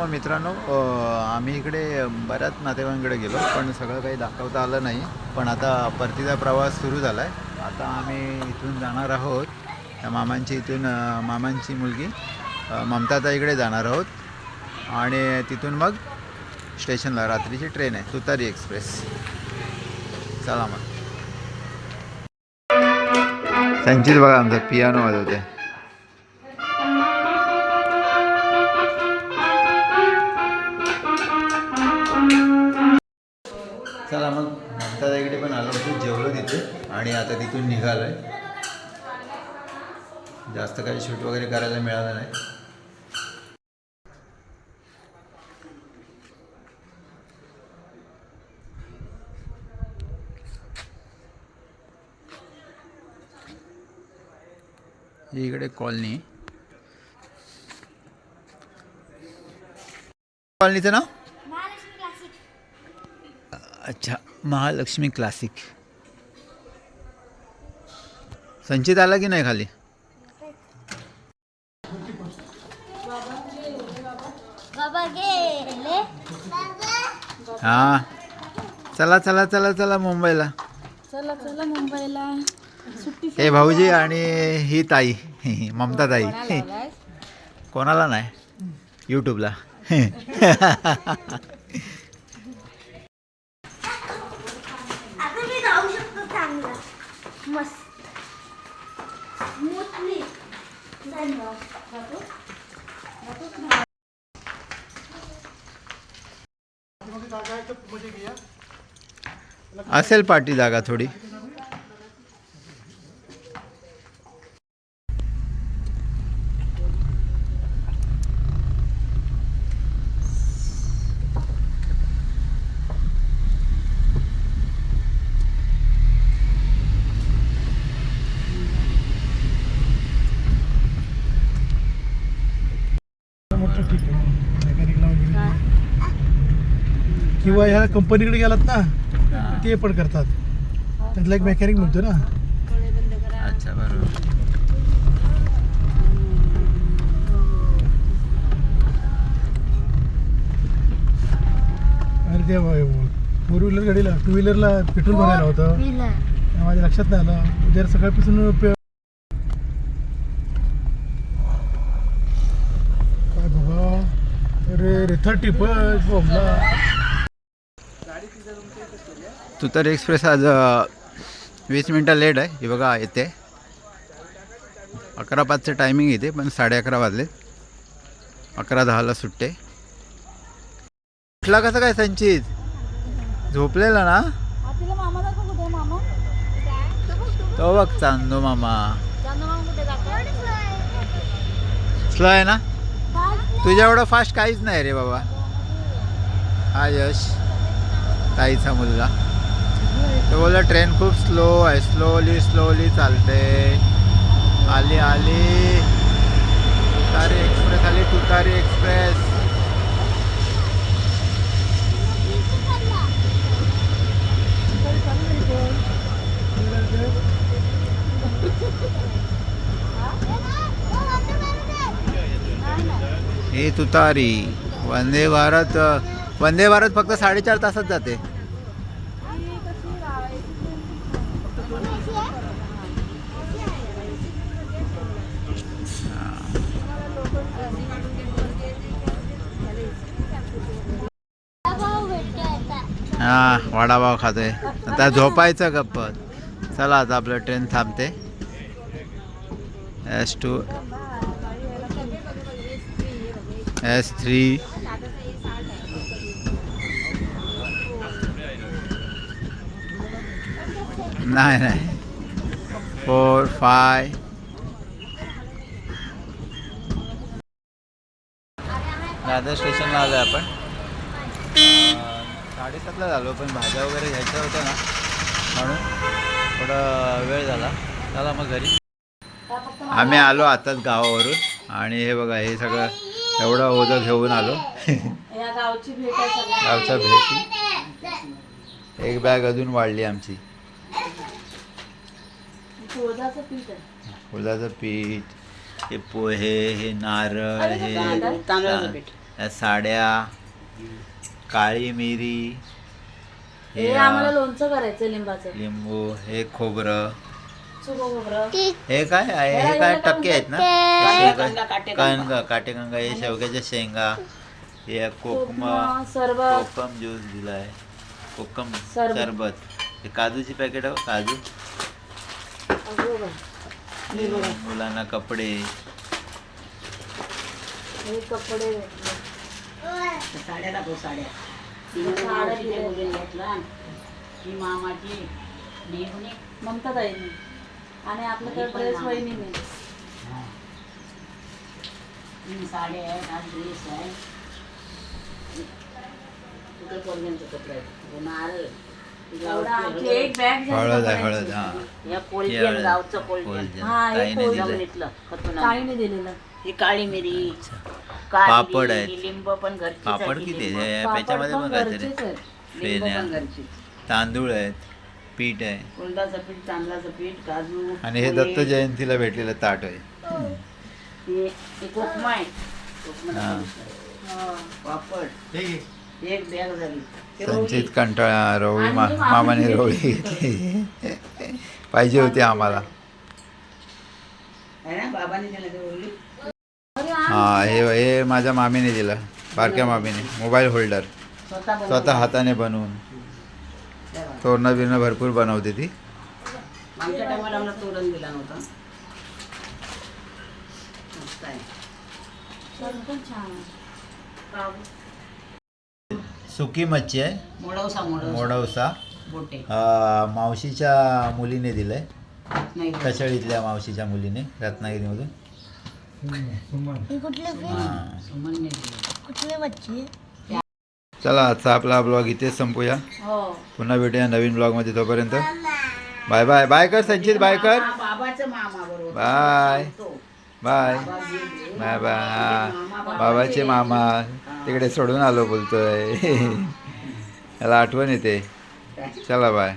मग मित्रांनो आम्ही इकडे बऱ्याच नातेवाईकडे गेलो पण सगळं काही दाखवता आलं नाही. पण आता परतीचा प्रवास सुरू झाला आहे आता आम्ही इथून जाणार आहोत. त्या मामांची इथून मामांची मुलगी ममताता इकडे जाणार आहोत. आणि तिथून मग स्टेशनला रात्रीची ट्रेन आहे तुतारी एक्सप्रेस. चला मग. संचित बघा आमचा पियानो वाजवते आणि आता तिथून निघालो आहे जास्त काही शूट वगैरे करायला मिळालं नाही. इकडे कॉलनी. कॉलनीचं नाव? अच्छा महालक्ष्मी क्लासिक संचित आला की नाही खाली? हां. चला चला चला चला मुंबईला. चला चला मुंबईला. हे भाऊजी आणि ही ताई ममता ताई. कोणाला नाही. यूट्यूबला आता मी जाऊ शकतो चांगलं. मस्त. असेल पाठी जागा थोडी. किंवा ह्या कंपनीकडे गेलात ना? ते पण करतात. त्यातला एक मेकॅनिक म्हणतो ना. अच्छा बरोबर. अरे ते फोर व्हीलर गाडीला टू व्हीलरला पेट्रोल भरायला होतं. माझ्या लक्षात नाही आलं. उद्या सकाळपासून पे- काय बाबा? अरे रे थर्टी पण बोंबला. तुतार एक्सप्रेस आज वीस मिनटं लेट आहे. हे बघा येते. अकरा पाचचं टायमिंग येते पण साडे अकरा वाजले अकरा दहाला सुटते. उठला कसं काय संचित? झोपलेला ना? मामा तो बघ चांदो मामा. स्लो आहे ना? तुझ्या एवढं फास्ट काहीच नाही रे बाबा. हा यश. ताईचा मुलगा. तो बोलला ट्रेन खूप स्लो आहे स्लोली स्लोली चालते. आली आली. तुतारी एक्सप्रेस आली तुतारी एक्सप्रेस. ही तुतारी. वंदे भारत वंदे भारत फक्त साडेचार तासात जाते. हा वडापाव खातोय. आता झोपायचं गप्प. चला आता आपलं ट्रेन थांबते. एस टू एस थ्री नाही नाही. फोर फाय दादर स्टेशनला आलो आपण. अं, साडेसातला झालो पण भाज्या वगैरे घ्यायच्या होत्या ना म्हणून थोडा वेळ झाला. चला मग घरी. आम्ही आलो आताच गावावरून आणि हे बघा हे सगळं एवढं ओझं घेऊन आलो. आहे गावच्या भेटी. एक बॅग अजून वाढली आमची. आहे. उडदाचं पीठ. हे पोहे हे नारळ हे तांदळाचं पीठ. या साड्या काळी मिरी हे हे आम्हाला लोणचं करायचं लिंबाचं. लिंबू हे खोबरं. सुको खोबरं. हे काय आहे? हे काय टक्के आहेत ना? टक्के. कणगा काटेगंगा हे शेवग्याच्या शेंगा. हे कोकम उपमा, सरबत. कोकम ज्यूस दिलाय. कोकम सरबत. सरबत. हे काजूची पॅकेट आहे काजू. अगो बाई. मुलांना कपडे. हे कपडे. साड्या दाखव साड्या. घेतला. ही मामाची नेहुने ममता ताईने. आणि आपल्याकडे ड्रेस. वहिनीने. साड्या आहेत हा ड्रेस आहे. तुझ्या पोरग्यांचे कपडे आहेत? नारळ? हळद. एक बॅग हळद आहे हळद हा. या कोलजन. गावचं कोलजन. हा, हे कोलजन. दिलेलं. ही काळी मिरी. पापड आहेत. लिंब पण घरची पापड किती आहे? हे त्याच्यामध्ये पण काहीतरी. आहे. फेण्या तांदूळ आहेत. पीठ आहे. उडदाचं पीठ तांदळाचं पीठ काजू आणि हे दत्त जयंतीला भेटलेलं ताट आहे. कोकमा आहे. पापड. एक बॅग झाली. ते संचित. कंटाळा आणि मा मामाने मामाने घेतली. पाहिजे होती आम्हाला. हा हे हे माझ्या मामीने दिलं. बारक्या मामीने. मोबाईल होल्डर स्वतः हाताने बनवून. तोरणं बिरणं भरपूर बनवते ती. आमच्या टायमाला आम्हाला तोरण दिला नव्हता. मस्त आहे. सुकी मच्छी आहे. मोडवसा मोडवसा. मोडवसा. बोटे. अं, मावशीच्या मुलीने दिलंय. नाही कशळीतल्या मावशीच्या मुलीने रत्नागिरीमधून? ही कुठली फिश हां. सुमन नाही दिली. कुठली मच्छी? चला आजचा आपला ब्लॉग इथेच संपूया. हो. पुन्हा भेटूया नवीन ब्लॉगमध्ये तोपर्यंत. बाय बाय बाय कर संचित बाय कर. हा, बाबाचं मामा बरोबर. बाय तो. बाय. बाय बाय बाबाचे. मामा. तिकडे सोडून आलो बोलतोय. याला आठवण येते. चला बाय.